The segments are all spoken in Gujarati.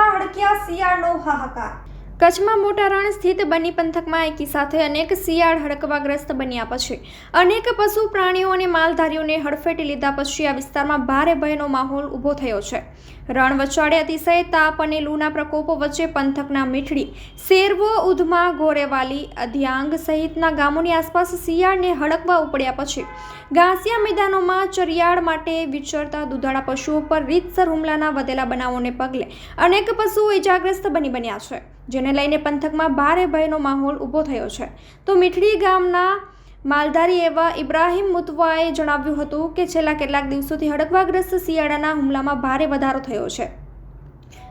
શહેરમાં હડક્યા શિયાળનો હાહાકાર. કચ્છમાં મોટા રણ સ્થિત બની પંથકમાં એકી સાથે અનેક શિયાળ હડકવાગ્રસ્ત બન્યા પછી અનેક પશુ પ્રાણીઓ અને માલધારીઓને હડફેટી લીધા પછી આ વિસ્તારમાં ભારે ભયનો માહોલ ઊભો થયો છે. રણ વચાડે અતિશય તાપ અને લૂના પ્રકોપો વચ્ચે પંથકના મીઠડી, શેરવો, ઉધમા, ગોરેવાલી, અધ્યાંગ સહિતના ગામોની આસપાસ શિયાળને હડકવા ઉપડ્યા પછી ઘાસિયા મેદાનોમાં ચરિયાળ માટે વિચરતા દુધાળા પશુઓ પર રીતસર હુમલાના વધેલા બનાવોને પગલે અનેક પશુઓ ઇજાગ્રસ્ત બની બન્યા છે. જેને લઈને પંથકમાં ભારે ભયનો માહોલ ઊભો થયો છે. તો મીઠડી ગામના માલધારી એવા ઇબ્રાહીમ મુતવાએ જણાવ્યું હતું કે છેલ્લા કેટલાક દિવસોથી હડકવાગ્રસ્ત શિયાળાના હુમલામાં ભારે વધારો થયો છે.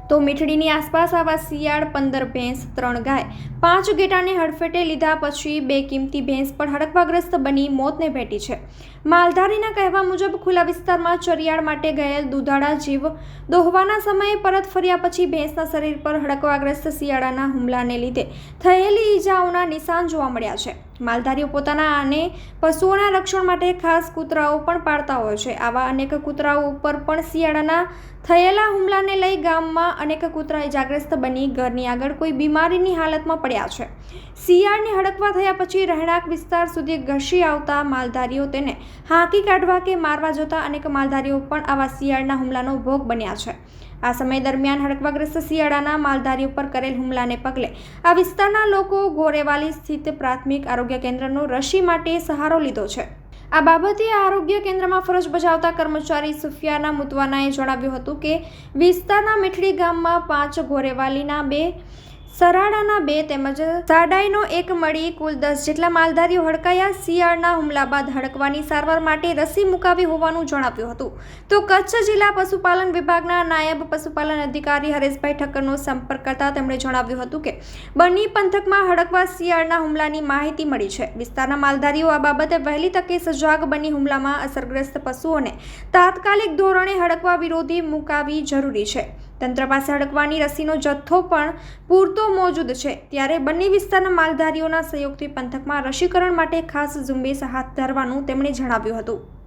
તો મીઠડીની આસપાસ આવા શિયાળ, પંદર ભેંસ, ત્રણ ગાય. પાંચ ગેટાને હડફેટે લીધા પછી બે કિંમતી ભેંસ પણ હડકવાગ્રસ્ત બની મોતને ભેટી છે. માલધારીના કહેવા મુજબ, ખુલ્લા વિસ્તારમાં ચરિયાળ માટે ગયેલ દુધાળા જીવ દોહવાના સમયે પરત ફર્યા પછી ભેંસના શરીર પર હડકવાગ્રસ્ત શિયાળાના હુમલાને લીધે થયેલી ઈજાઓના નિશાન જોવા મળ્યા છે. માલધારીઓ પોતાના અને પશુઓના રક્ષણ માટે ખાસ કૂતરાઓ પણ પાળતા હોય છે. આવા અનેક કૂતરાઓ ઉપર પણ શિયાળાના થયેલા હુમલાને લઈ ગામમાં અનેક કૂતરા ઇજાગ્રસ્ત બની ઘરની આગળ કોઈ બીમારીની હાલતમાં પડ્યા છે. શિયાળને હડકવા થયા પછી રહેણાંક વિસ્તાર સુધી ઘસી આવતા માલધારીઓ તેને હાંકી કાઢવા કે મારવા જોતા અનેક માલધારીઓ પણ આવા શિયાળના હુમલાનો ભોગ બન્યા છે. આ સમય દરમિયાન હડકવાગ્રસ્ત શિયાળાના માલધારી ઉપર કરેલ હુમલાને પગલે આ વિસ્તારના લોકો ગોરેવાલી સ્થિત પ્રાથમિક આરોગ્ય કેન્દ્રનો રસી માટે સહારો લીધો છે. આ બાબતે આરોગ્ય કેન્દ્રમાં ફરજ બજાવતા કર્મચારી સુફિયાના મુતવાનાએ જણાવ્યું હતું કે, વિસ્તારના મીઠડી ગામમાં પાંચ ગોરેવાલીના બે સરાડાના બે તેમજ સાડાઈનો એક મળી કુલ દસ જેટલા માલધારીઓ હડકાયા. શિયાળના હુમલા બાદ હડકવાની સારવાર માટે રસી મુકાવી હોવાનું જણાવ્યું હતું. તો કચ્છ જિલ્લા પશુપાલન વિભાગના નાયબ પશુપાલન અધિકારી હરેશભાઈ ઠક્કરનો સંપર્ક કરતા તેમણે જણાવ્યું હતું કે બની પંથકમાં હડકવા શિયાળના હુમલાની માહિતી મળી છે. વિસ્તારના માલધારીઓ આ બાબતે વહેલી તકે સજાગ બની હુમલામાં અસરગ્રસ્ત પશુઓને તાત્કાલિક ધોરણે હડકવા વિરોધી મુકાવી જરૂરી છે. તંત્ર પાસે અડકવાની રસીનો જથ્થો પણ પૂરતો મોજૂદ છે. ત્યારે બંને વિસ્તારના માલધારીઓના સહયોગથી પંથકમાં રસીકરણ માટે ખાસ ઝુંબેશ હાથ ધરવાનું તેમણે જણાવ્યું હતું.